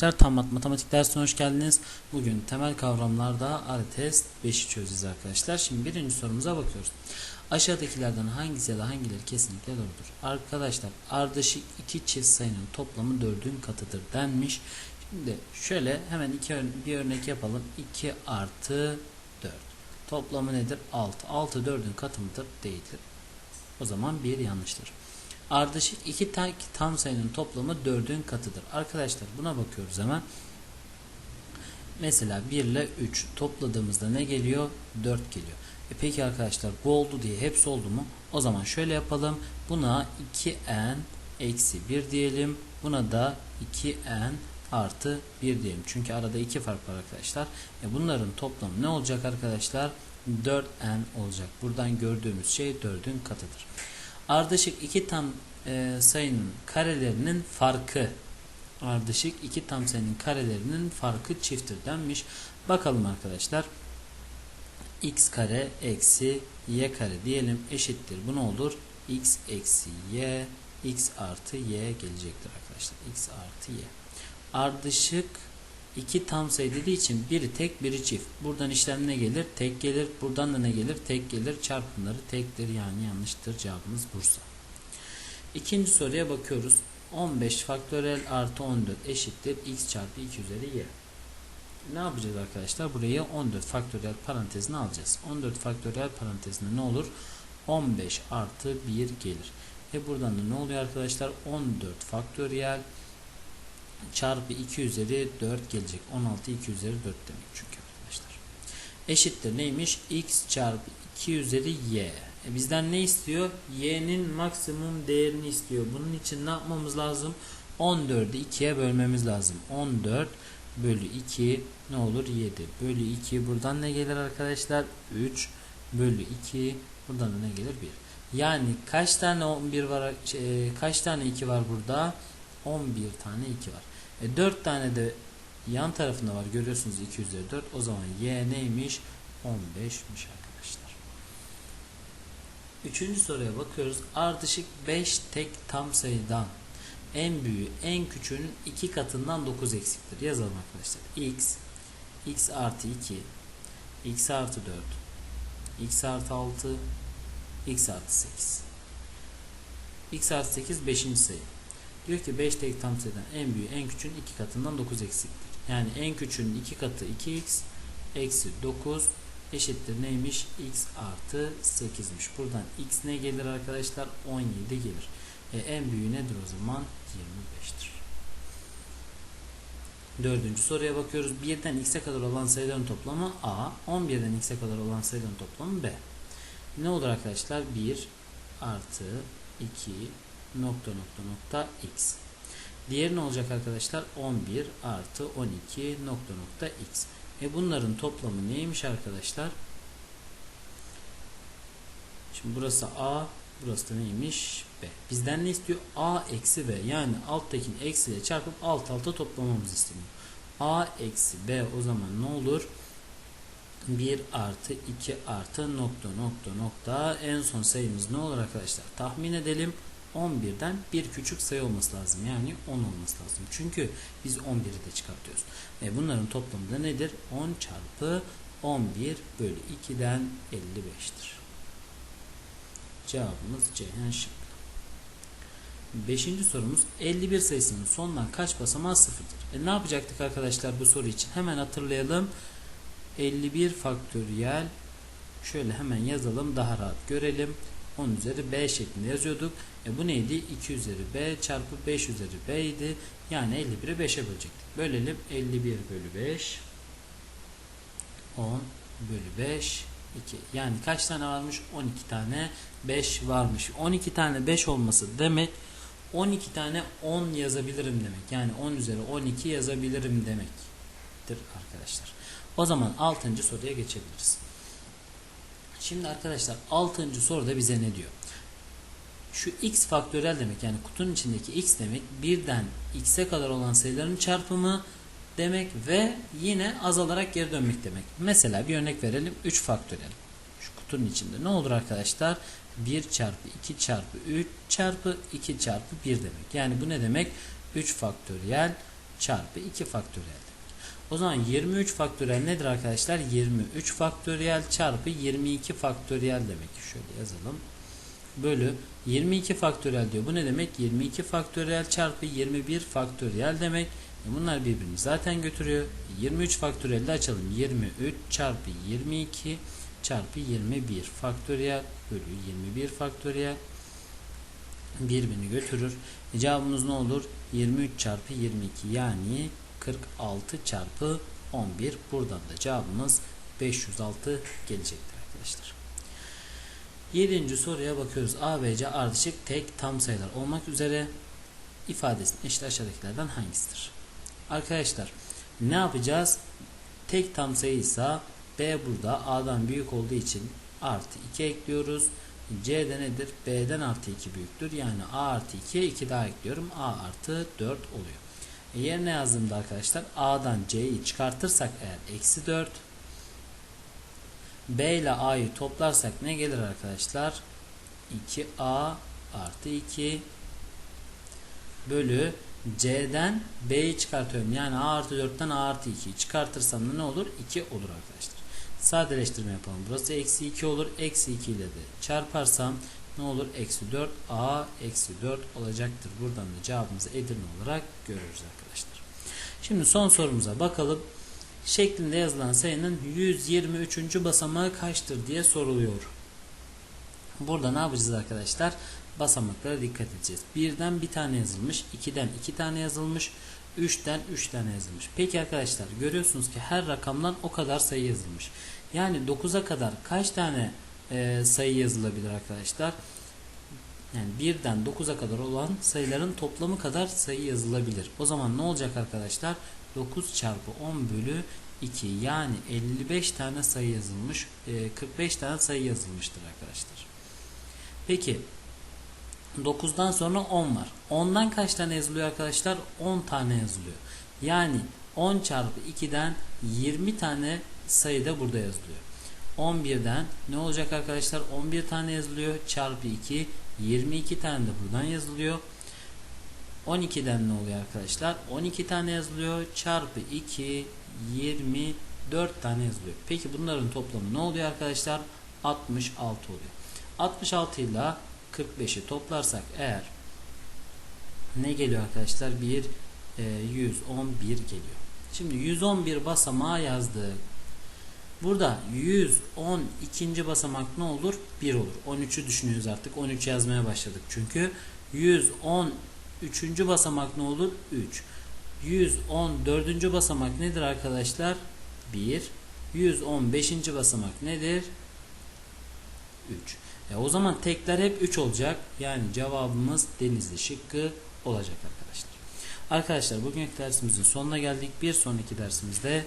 Tam matematik dersine hoş geldiniz. Bugün temel kavramlarda arı test 5'i çözeceğiz arkadaşlar. Şimdi birinci sorumuza bakıyoruz. Aşağıdakilerden hangisi ya da hangileri kesinlikle doğrudur? Arkadaşlar ardışık iki çift sayının toplamı 4'ün katıdır denmiş. Şimdi şöyle hemen iki bir örnek yapalım. 2 artı 4. Toplamı nedir? 6. 6 4'ün katı mıdır? Değildir. O zaman bir yanlıştır. Ardışık iki ta- tam sayının toplamı 4'ün katıdır. Arkadaşlar buna bakıyoruz hemen. Mesela 1 ile 3 topladığımızda ne geliyor? 4 geliyor. E peki arkadaşlar bu oldu diye hepsi oldu mu? O zaman şöyle yapalım. Buna 2n eksi 1 diyelim. Buna da 2n artı 1 diyelim. Çünkü arada 2 fark var arkadaşlar. E bunların toplamı ne olacak arkadaşlar? 4n olacak. Buradan gördüğümüz şey 4'ün katıdır. Ardışık iki tam e, sayının karelerinin farkı ardışık iki tam sayının karelerinin farkı çifttir denmiş. Bakalım arkadaşlar. x kare eksi y kare diyelim eşittir. Bu ne olur? x eksi y x artı y gelecektir arkadaşlar. x artı y. Ardışık iki tam sayı dediği için biri tek biri çift. Buradan işlem ne gelir? Tek gelir. Buradan da ne gelir? Tek gelir. Çarpımları tektir. Yani yanlıştır. Cevabımız Bursa. İkinci soruya bakıyoruz. 15 faktöriyel artı 14 eşittir x çarpı 2 üzeri y. Ne yapacağız arkadaşlar? Buraya 14 faktöriyel parantezini alacağız. 14 faktöriyel parantezinde ne olur? 15 artı 1 gelir. E buradan da ne oluyor arkadaşlar? 14 faktöriyel çarpı 2 üzeri 4 gelecek. 16 2 üzeri 4 demek çünkü arkadaşlar. Eşittir neymiş? x çarpı 2 üzeri y. E bizden ne istiyor? y'nin maksimum değerini istiyor. Bunun için ne yapmamız lazım? 14'ü 2'ye bölmemiz lazım. 14 bölü 2 ne olur? 7 bölü 2 buradan ne gelir arkadaşlar? 3 bölü 2 buradan da ne gelir? 1. Yani kaç tane 11 var? şey, kaç tane 2 var burada? 11 tane 2 var. E 4 tane de yan tarafında var. Görüyorsunuz 2 üzeri 4. O zaman y neymiş? 15'miş arkadaşlar. Üçüncü soruya bakıyoruz. Ardışık 5 tek tam sayıdan en büyüğü en küçüğünün iki katından 9 eksiktir. Yazalım arkadaşlar. x x artı 2 x artı 4 x artı 6 x artı 8 x artı 8 5. sayı. Diyor ki 5 tek tam sayıdan en büyüğü en küçüğün iki katından 9 eksiktir. Yani en küçüğünün iki katı 2x eksi 9 eşittir neymiş? x artı 8'miş. Buradan x ne gelir arkadaşlar? 17 gelir. E, en büyüğü nedir o zaman? 25'tir. Dördüncü soruya bakıyoruz. 1'den x'e kadar olan sayıların toplamı a. 11'den x'e kadar olan sayıların toplamı b. Ne olur arkadaşlar? 1 artı 2 nokta nokta nokta x. Diğeri ne olacak arkadaşlar? 11 artı 12 nokta nokta x. E bunların toplamı neymiş arkadaşlar? Şimdi burası a, burası da neymiş? b. Bizden ne istiyor? a eksi b. Yani alttakini eksiyle çarpıp alt alta toplamamız isteniyor. a eksi b o zaman ne olur? 1 artı 2 artı nokta nokta nokta en son sayımız ne olur arkadaşlar? Tahmin edelim. 11'den bir küçük sayı olması lazım. Yani 10 olması lazım. Çünkü biz 11'i de çıkartıyoruz. E bunların toplamı da nedir? 10 çarpı 11 bölü 2'den 55'tir. Cevabımız Ceyhan şıkkı. Beşinci sorumuz 51 sayısının sondan kaç basamağı sıfırdır? E ne yapacaktık arkadaşlar bu soru için? Hemen hatırlayalım. 51 faktöriyel şöyle hemen yazalım daha rahat görelim. 10 üzeri b şeklinde yazıyorduk. E bu neydi? 2 üzeri b çarpı 5 üzeri b idi. Yani 51'i 5'e bölecektik. Bölelim. 51 bölü 5 10 bölü 5 2. Yani kaç tane varmış? 12 tane 5 varmış. 12 tane 5 olması demek 12 tane 10 yazabilirim demek. Yani 10 üzeri 12 yazabilirim demektir arkadaşlar. O zaman 6. soruya geçebiliriz. Şimdi arkadaşlar 6. soruda bize ne diyor? Şu x faktörel demek yani kutunun içindeki x demek birden x'e kadar olan sayıların çarpımı demek ve yine azalarak geri dönmek demek. Mesela bir örnek verelim 3 faktörel. Şu kutunun içinde ne olur arkadaşlar? 1 çarpı 2 çarpı 3 çarpı 2 çarpı 1 demek. Yani bu ne demek? 3 faktöriyel çarpı 2 faktöriyel. O zaman 23 faktöriyel nedir arkadaşlar? 23 faktöriyel çarpı 22 faktöriyel demek. Şöyle yazalım. Bölü 22 faktöriyel diyor. Bu ne demek? 22 faktöriyel çarpı 21 faktöriyel demek. E bunlar birbirini zaten götürüyor. 23 faktöriyel de açalım. 23 çarpı 22 çarpı 21 faktöriyel bölü 21 faktöriyel birbirini götürür. E cevabımız ne olur? 23 çarpı 22 yani 46 çarpı 11. Buradan da cevabımız 506 gelecektir arkadaşlar. 7. soruya bakıyoruz. A, B, C ardışık tek tam sayılar olmak üzere ifadesinin işte aşağıdakilerden hangisidir? Arkadaşlar ne yapacağız? Tek tam sayıysa B burada A'dan büyük olduğu için artı 2 ekliyoruz. C'de nedir? B'den artı 2 büyüktür. Yani A artı 2'ye 2 daha ekliyorum. A artı 4 oluyor. E yerine yazdığımda arkadaşlar A'dan C'yi çıkartırsak eğer eksi 4 B ile A'yı toplarsak ne gelir arkadaşlar? 2A artı 2 bölü C'den B'yi çıkartıyorum. Yani A artı 4'ten A artı 2'yi çıkartırsam da ne olur? 2 olur arkadaşlar. Sadeleştirme yapalım. Burası eksi 2 olur. Eksi 2 ile de çarparsam ne olur? Eksi 4 A eksi 4 olacaktır. Buradan da cevabımızı Edirne olarak görüyoruz arkadaşlar. Şimdi son sorumuza bakalım. Şeklinde yazılan sayının 123. basamağı kaçtır diye soruluyor. Burada ne yapacağız arkadaşlar? Basamaklara dikkat edeceğiz. Birden bir tane yazılmış. 2'den 2 tane yazılmış. 3'ten 3 tane yazılmış. Peki arkadaşlar görüyorsunuz ki her rakamdan o kadar sayı yazılmış. Yani 9'a kadar kaç tane e, sayı yazılabilir arkadaşlar? Yani 1'den 9'a kadar olan sayıların toplamı kadar sayı yazılabilir. O zaman ne olacak arkadaşlar? 9 çarpı 10 bölü 2 yani 55 tane sayı yazılmış. E, 45 tane sayı yazılmıştır arkadaşlar. Peki 9'dan sonra 10 var. 10'dan kaç tane yazılıyor arkadaşlar? 10 tane yazılıyor. Yani 10 çarpı 2'den 20 tane sayı da burada yazılıyor. 11'den ne olacak arkadaşlar? 11 tane yazılıyor. Çarpı 2 22 tane de buradan yazılıyor. 12'den ne oluyor arkadaşlar? 12 tane yazılıyor. Çarpı 2 24 tane yazılıyor. Peki bunların toplamı ne oluyor arkadaşlar? 66 oluyor. 66 ile 45'i toplarsak eğer ne geliyor arkadaşlar? 1 e, 111 geliyor. Şimdi 111 basamağı yazdık. Burada 112. basamak ne olur? 1 olur. 13'ü düşünüyoruz artık. 13 yazmaya başladık. Çünkü 113. basamak ne olur? 3. 114. basamak nedir arkadaşlar? 1. 115. basamak nedir? 3. E o zaman tekler hep 3 olacak. Yani cevabımız denizli şıkkı olacak arkadaşlar. Arkadaşlar bugünkü dersimizin sonuna geldik. Bir sonraki dersimizde.